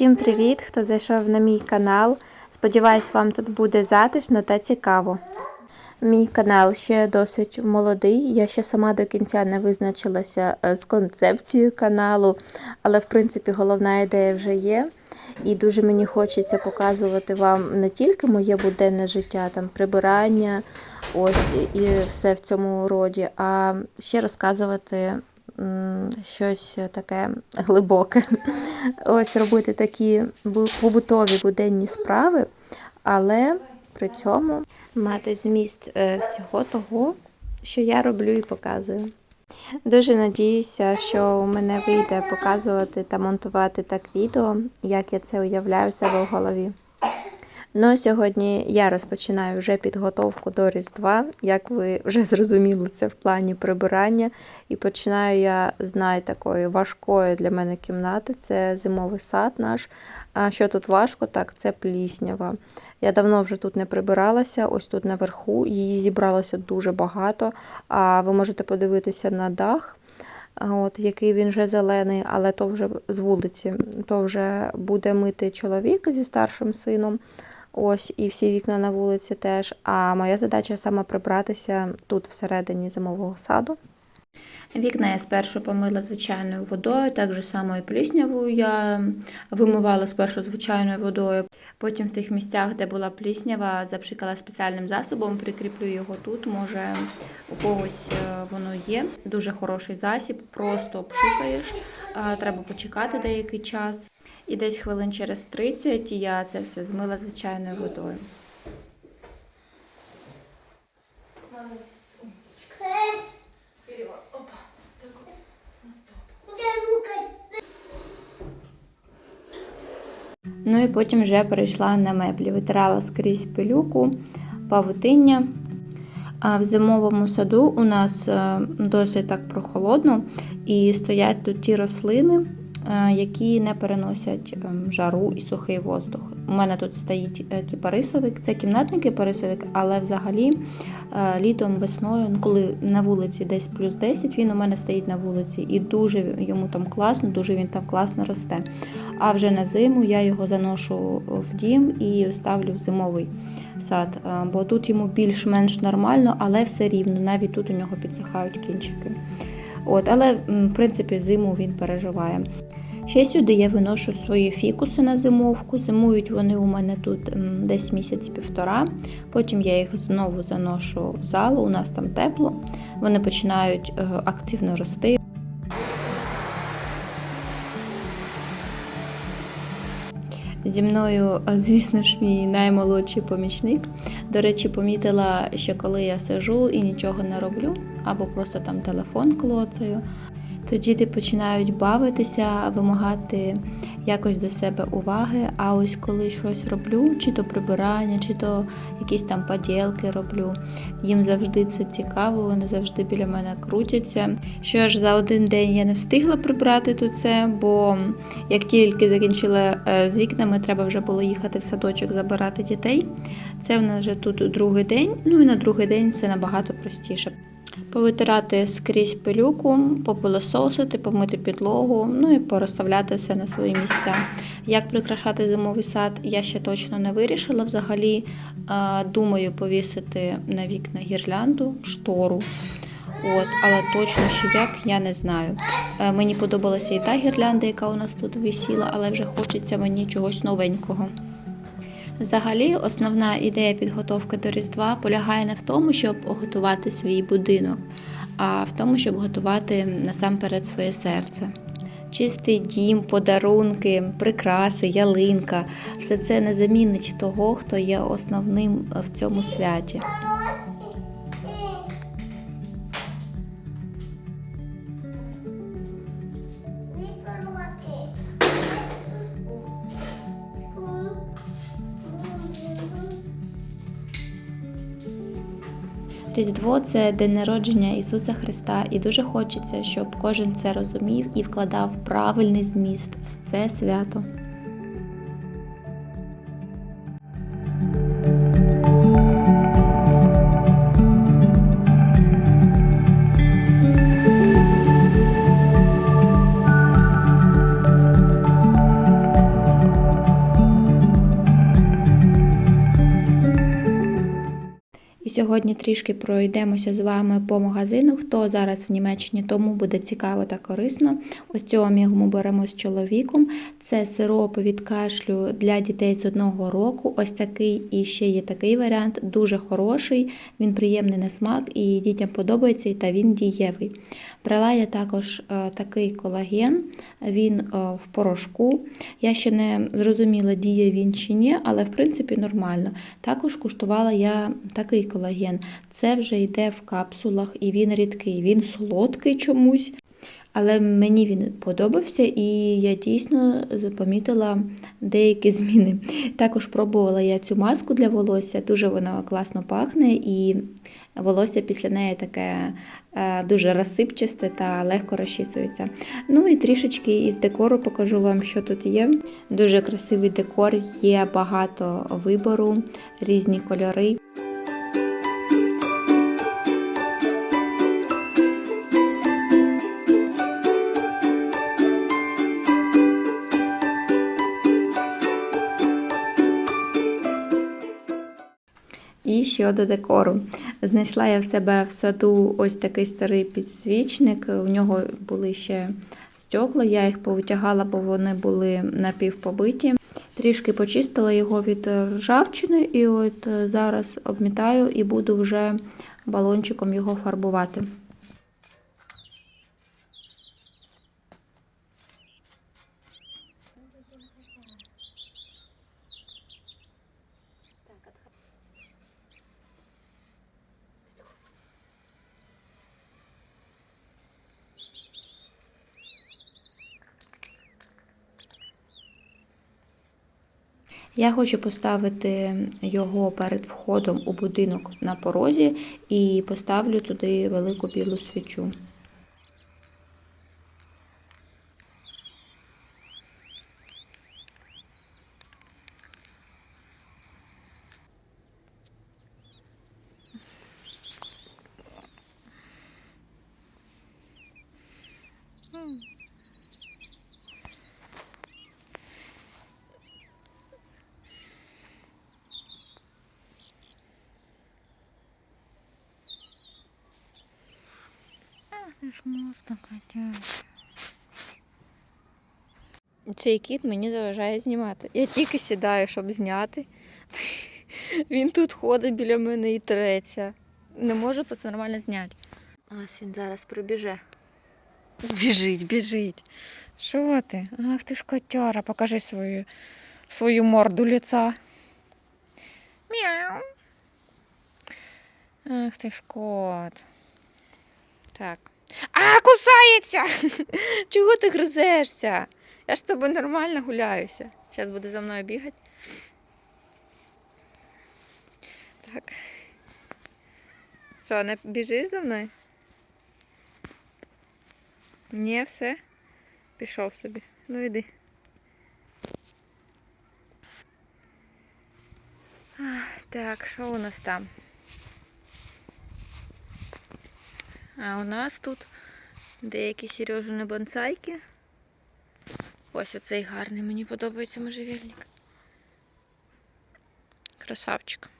Всім привіт, хто зайшов на мій канал. Сподіваюсь, вам тут буде затишно та цікаво. Мій канал ще досить молодий. Я ще сама до кінця не визначилася е, з концепцією каналу, але в принципі головна ідея вже є. І дуже мені хочеться показувати вам не тільки моє буденне життя, там прибирання, ось і все в цьому роді, а ще розказувати щось таке глибоке. Ось робити такі побутові буденні справи, але при цьому мати зміст е, всього того, що я роблю і показую. Дуже надіюся, що у мене вийде показувати та монтувати так відео, як я це уявляю себе в голові. Ну, сьогодні я розпочинаю вже підготовку до Різдва. Як ви вже зрозуміли, це в плані прибирання. І починаю я з найтакої важкої для мене кімнати. Це зимовий сад наш. А що тут важко, так це пліснява. Я давно вже тут не прибиралася, ось тут наверху. Її зібралося дуже багато. А ви можете подивитися на дах. От, який він вже зелений, але то вже з вулиці, то вже буде мити чоловік зі старшим сином. Ось і всі вікна на вулиці теж. А моя задача саме прибратися тут всередині зимового саду. Вікна я спершу помила звичайною водою, так же само і пліснявою я вимивала спершу звичайною водою. Потім в тих місцях, де була пліснява, запшикала спеціальним засобом, прикріплю його тут. Може у когось е, воно є. Дуже хороший засіб, просто обшикаєш. Треба почекати деякий час. І десь хвилин через 30 я це все змила звичайною водою. Ну і потім вже перейшла на меблі, витирала скрізь пилюку, павутиння. А в зимовому саду у нас е, досить так прохолодно, і стоять тут ті рослини, які не переносять ем, жару і сухий воздух. У мене тут стоїть е, кіпарисовик, це кімнатний кіпарисовик, але взагалі е, літом, весною, ну, коли на вулиці десь плюс 10, він у мене стоїть на вулиці, і дуже йому там класно, дуже він там класно росте. А вже на зиму я його заношу в дім і ставлю в зимовий сад, е, бо тут йому більш-менш нормально, але все рівно, навіть тут у нього підсихають кінчики. От, але в принципі зиму він переживає. Ще сюди я виношу свої фікуси на зимовку. Зимують вони у мене тут десь місяць-півтора. Потім я їх знову заношу в залу, у нас там тепло. Вони починають е, активно рости. Зі мною, звісно ж, мій наймолодший помічник. До речі, помітила, що коли я сижу і нічого не роблю, або просто там телефон клоцаю, то діти починають бавитися, вимагати якось до себе уваги. А ось коли щось роблю, чи то прибирання, чи то якісь там поділки роблю, їм завжди це цікаво, вони завжди біля мене крутяться. Що ж за один день я не встигла прибрати тут це, бо як тільки закінчила е, з вікнами, треба вже було їхати в садочок забирати дітей. Це в нас вже тут другий день. Ну і на другий день це набагато простіше. Повитирати скрізь пилюку, попилососити, помити підлогу, ну і порозставляти все на свої місця. Як прикрашати зимовий сад, я ще точно не вирішила. Взагалі думаю повісити на вікна гірлянду, штору. От, але точно ще як я не знаю. Е, Мені подобалася і та гірлянда, яка у нас тут висіла, але вже хочеться мені чогось новенького. Взагалі, основна ідея підготовки до Різдва полягає не в тому, щоб готувати свій будинок, а в тому, щоб готувати насамперед своє серце. Чистий дім, подарунки, прикраси, ялинка все це не замінить того, хто є основним в цьому святі. Різдво це день народження Ісуса Христа, і дуже хочеться, щоб кожен це розумів і вкладав правильний зміст в це свято. Сьогодні трішки пройдемося з вами по магазину. Хто зараз в Німеччині, тому буде цікаво та корисно. Ось цього ми беремо з чоловіком. Це сироп від кашлю для дітей з одного року. Ось такий і ще є такий варіант. Дуже хороший, він приємний на смак і дітям подобається, та він дієвий. Брала я також е, такий колаген, він е, в порошку. Я ще не зрозуміла, діє він чи ні, але в принципі нормально. Також куштувала я такий колаген. Це вже йде в капсулах і він рідкий, він солодкий чомусь. Але мені він подобався, і я дійсно помітила деякі зміни. Також пробувала я цю маску для волосся, дуже вона класно пахне, і волосся після неї таке е, дуже розсипчасте та легко розчісується. Ну і трішечки із декору покажу вам, що тут є. Дуже красивий декор, є багато вибору, різні кольори. І щодо декору. Знайшла я в себе в саду ось такий старий підсвічник. У нього були ще стекла, я їх повитягала, бо вони були напівпобиті. Трішки почистила його від ржавчини, і от е, зараз обмітаю і буду вже балончиком його фарбувати. Я хочу поставити його перед входом у будинок на порозі і поставлю туди велику білу свічу. Ти ж можна котя. Цей кіт мені заважає знімати. Я тільки сідаю, щоб зняти. Він тут ходить біля мене і треться. Не можу просто нормально зняти. Ось він зараз прибіже. Біжить, біжить. Що ти? Ах ти ж котяра, покажи свою, свою морду лица. Мяу. Ах ти ж кот. Так. А, кусається! Чого ти гризешся? Я ж з тобою нормально гуляюся. Зараз буде за мною бігати. Так. Що, не біжиш за мною? Ні, все. Пішов собі. Ну йди. Так, що у нас там? А у нас тут деякі Сережини бонсайки. Ось оцей гарний, мені подобається можжевельник. Красавчик.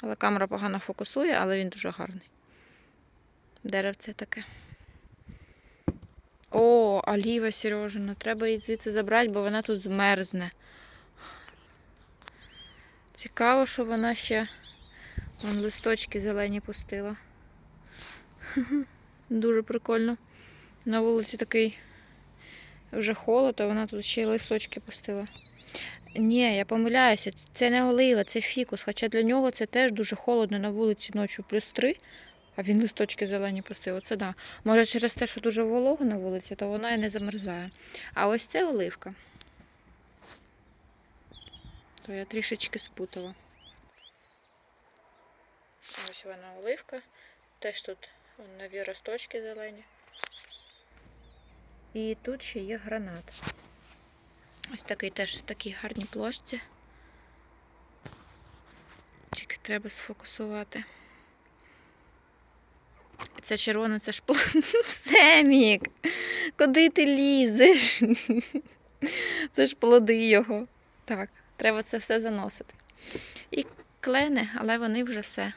Але камера погано фокусує, але він дуже гарний. Деревце таке. О, оліва Сережина. Треба її звідси забрати, бо вона тут змерзне. Цікаво, що вона ще вон листочки зелені пустила. Дуже прикольно. На вулиці такий вже холод, а вона тут ще й листочки пустила. Ні, я помиляюся, це не олива, це фікус. Хоча для нього це теж дуже холодно на вулиці ночі плюс 3, а він листочки зелені пустив. Оце да. Може через те, що дуже волого на вулиці, то вона і не замерзає. А ось це оливка. То я трішечки спутала. Ось вона оливка. Теж тут Нові росточки зелені. І тут ще є гранат. Ось такий теж в такій гарній плошці. Тільки треба сфокусувати. Це червоне, це ж Семік! Куди ти лізеш? Це ж плоди його. Так, треба це все заносити. І клени, але вони вже все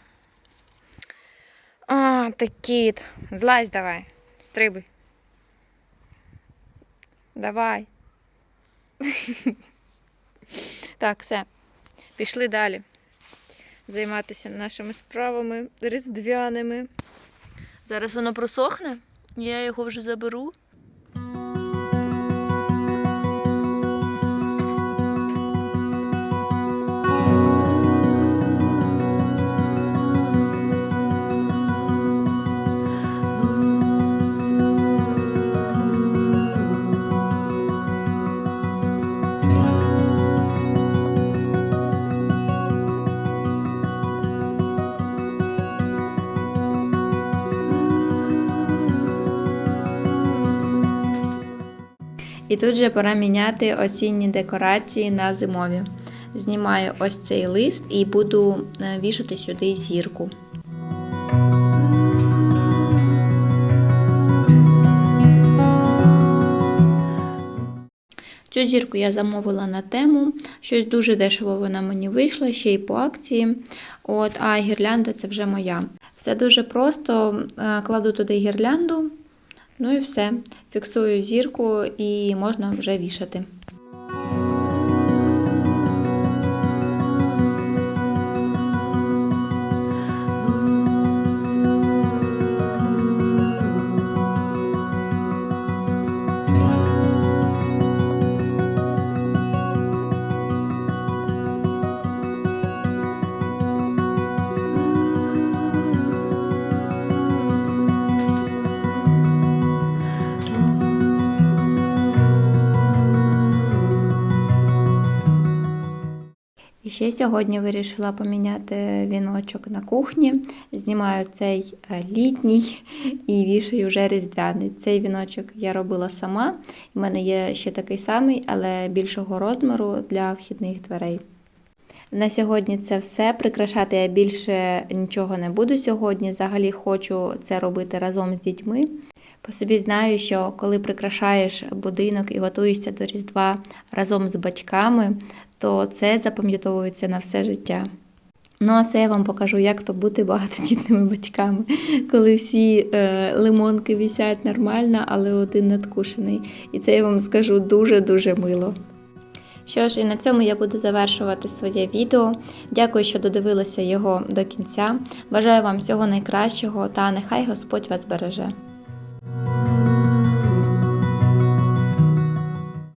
А, ти кіт. Злазь давай. Стрибуй. Давай. так, все. Пішли далі. Займатися нашими справами різдвяними. Зараз воно просохне, я його вже заберу. І тут же пора міняти осінні декорації на зимові. Знімаю ось цей лист і буду е, вішати сюди зірку. Цю зірку я замовила на тему. Щось дуже дешево вона мені вийшла, ще й по акції. От, а гірлянда це вже моя. Все дуже просто. Е, Кладу туди гірлянду, ну і все. Фіксую зірку і можна вже вішати. Ще сьогодні вирішила поміняти віночок на кухні. Знімаю цей е, літній і вішаю вже різдвяний. Цей віночок я робила сама. У мене є ще такий самий, але більшого розміру для вхідних дверей. На сьогодні це все. Прикрашати я більше нічого не буду сьогодні. Взагалі хочу це робити разом з дітьми. По собі знаю, що коли прикрашаєш будинок і готуєшся до Різдва разом з батьками, то це запам'ятовується на все життя. Ну, а це я вам покажу, як то бути багатодітними батьками, коли всі е, лимонки вісять нормально, але один надкушений. І це я вам скажу дуже-дуже мило. Що ж, і на цьому я буду завершувати своє відео. Дякую, що додивилися його до кінця. Бажаю вам всього найкращого та нехай Господь вас береже.